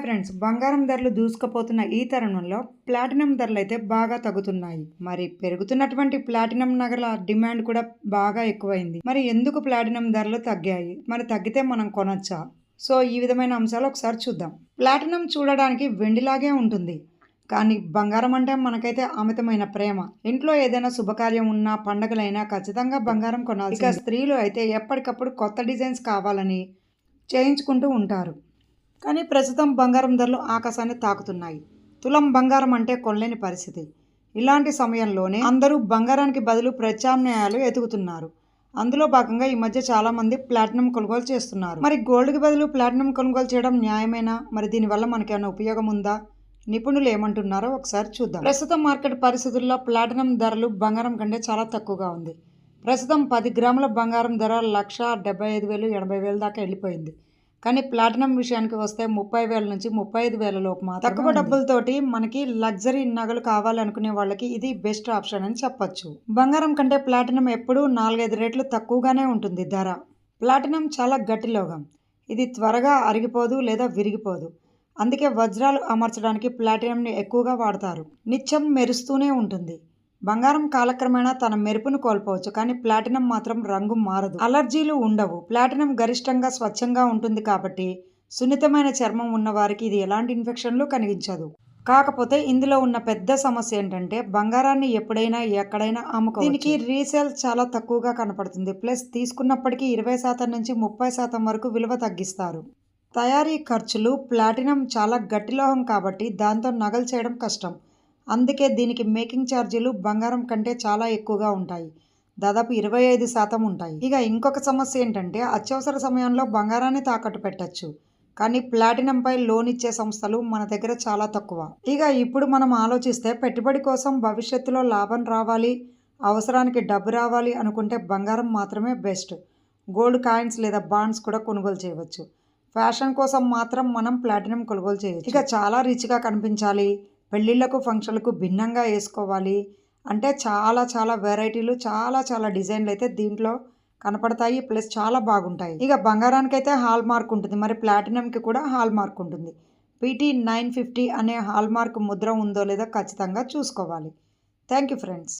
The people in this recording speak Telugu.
హాయ్ ఫ్రెండ్స్ బంగారం ధరలు దూసుకుపోతున్న ఈ తరుణంలో ప్లాటినం ధరలు అయితే బాగా తగ్గుతున్నాయి. మరి పెరుగుతున్నటువంటి ప్లాటినం నగల డిమాండ్ కూడా బాగా ఎక్కువైంది. మరి ఎందుకు ప్లాటినం ధరలు తగ్గాయి? మరి తగ్గితే మనం కొనొచ్చా? సో ఈ విధమైన అంశాలు ఒకసారి చూద్దాం. ప్లాటినం చూడడానికి వెండిలాగే ఉంటుంది. కానీ బంగారం అంటే మనకైతే అమితమైన ప్రేమ. ఇంట్లో ఏదైనా శుభకార్యం ఉన్నా పండగలైనా ఖచ్చితంగా బంగారం కొనాలి ఇక స్త్రీలు అయితే ఎప్పటికప్పుడు కొత్త డిజైన్స్ కావాలని చేయించుకుంటూ ఉంటారు. కానీ ప్రస్తుతం బంగారం ధరలు ఆకాశాన్ని తాకుతున్నాయి. తులం బంగారం అంటే కొనలేని పరిస్థితి. ఇలాంటి సమయంలోనే అందరూ బంగారానికి బదులు ప్రత్యామ్నాయాలు ఎతుకుతున్నారు అందులో భాగంగా ఈ మధ్య చాలా మంది ప్లాటినం కొనుగోలు చేస్తున్నారు. మరి గోల్డ్కి బదులు ప్లాటినం కొనుగోలు చేయడం న్యాయమేనా? మరి దీనివల్ల మనకేమైనా ఉపయోగం ఉందా? నిపుణులు ఏమంటున్నారో ఒకసారి చూద్దాం. ప్రస్తుతం మార్కెట్ పరిస్థితుల్లో ప్లాటినం ధరలు బంగారం కంటే చాలా తక్కువగా ఉంది. ప్రస్తుతం పది గ్రాముల బంగారం ధర లక్ష డెబ్బై ఐదు వేలు ఎనభై వేలు దాకా వెళ్ళిపోయింది. కానీ ప్లాటినం విషయానికి వస్తే ముప్పై వేల నుంచి ముప్పై ఐదు వేల లోపు మాత్రమే తక్కువ. డబ్బులతోటి మనకి లగ్జరీ నగలు కావాలనుకునే వాళ్ళకి ఇది బెస్ట్ ఆప్షన్ అని చెప్పొచ్చు. బంగారం కంటే ప్లాటినం ఎప్పుడూ నాలుగైదు రేట్లు తక్కువగానే ఉంటుంది ధర. ప్లాటినం చాలా గట్టి లోహం ఇది త్వరగా అరిగిపోదు లేదా విరిగిపోదు. అందుకే వజ్రాలు అమర్చడానికి ప్లాటినంని ఎక్కువగా వాడతారు. నిత్యం మెరుస్తూనే ఉంటుంది. బంగారం కాలక్రమేణా తన మెరుపును కోల్పోవచ్చు కానీ ప్లాటినం మాత్రం రంగు మారదు. అలర్జీలు ఉండవు. ప్లాటినం గరిష్టంగా స్వచ్ఛంగా ఉంటుంది కాబట్టి సున్నితమైన చర్మం ఉన్నవారికి ఇది ఎలాంటి ఇన్ఫెక్షన్లు కలిగించదు కాకపోతే ఇందులో ఉన్న పెద్ద సమస్య ఏంటంటే బంగారాన్ని ఎప్పుడైనా ఎక్కడైనా అమ్ముకో దీనికి రీసేల్ చాలా తక్కువగా కనపడుతుంది. ప్లస్ తీసుకున్నప్పటికీ ఇరవై శాతం నుంచి ముప్పై శాతం వరకు విలువ తగ్గిస్తారు. తయారీ ఖర్చులు ప్లాటినం చాలా గట్టిలోహం కాబట్టి దాంతో నగలు చేయడం కష్టం. అందుకే దీనికి మేకింగ్ ఛార్జీలు బంగారం కంటే చాలా ఎక్కువగా ఉంటాయి. దాదాపు ఇరవై ఐదు శాతం ఉంటాయి. ఇక ఇంకొక సమస్య ఏంటంటే అత్యవసర సమయంలో బంగారాన్ని తాకట్టు పెట్టచ్చు. కానీ ప్లాటినంపై లోన్ ఇచ్చే సంస్థలు మన దగ్గర చాలా తక్కువ. ఇక ఇప్పుడు మనం ఆలోచిస్తే పెట్టుబడి కోసం భవిష్యత్తులో లాభం రావాలి అవసరానికి డబ్బు రావాలి అనుకుంటే బంగారం మాత్రమే బెస్ట్. గోల్డ్ కాయిన్స్ లేదా బాండ్స్ కూడా కొనుగోలు చేయవచ్చు. ఫ్యాషన్ కోసం మాత్రం మనం ప్లాటినం కొనుగోలు చేయవచ్చు ఇక చాలా రిచ్గా కనిపించాలి. పెళ్ళిళ్ళకు ఫంక్షన్లకు భిన్నంగా వేసుకోవాలి. అంటే చాలా చాలా వెరైటీలు చాలా చాలా డిజైన్లు అయితే దీంట్లో కనపడతాయి. ప్లస్ చాలా బాగుంటాయి. ఇక బంగారానికి అయితే హాల్ మార్క్ ఉంటుంది. మరి ప్లాటినంకి కూడా హాల్ మార్క్ ఉంటుంది. పీటీ నైన్ ఫిఫ్టీ అనే హాల్ మార్క్ ముద్ర ఉందో లేదో ఖచ్చితంగా చూసుకోవాలి. Thank you friends.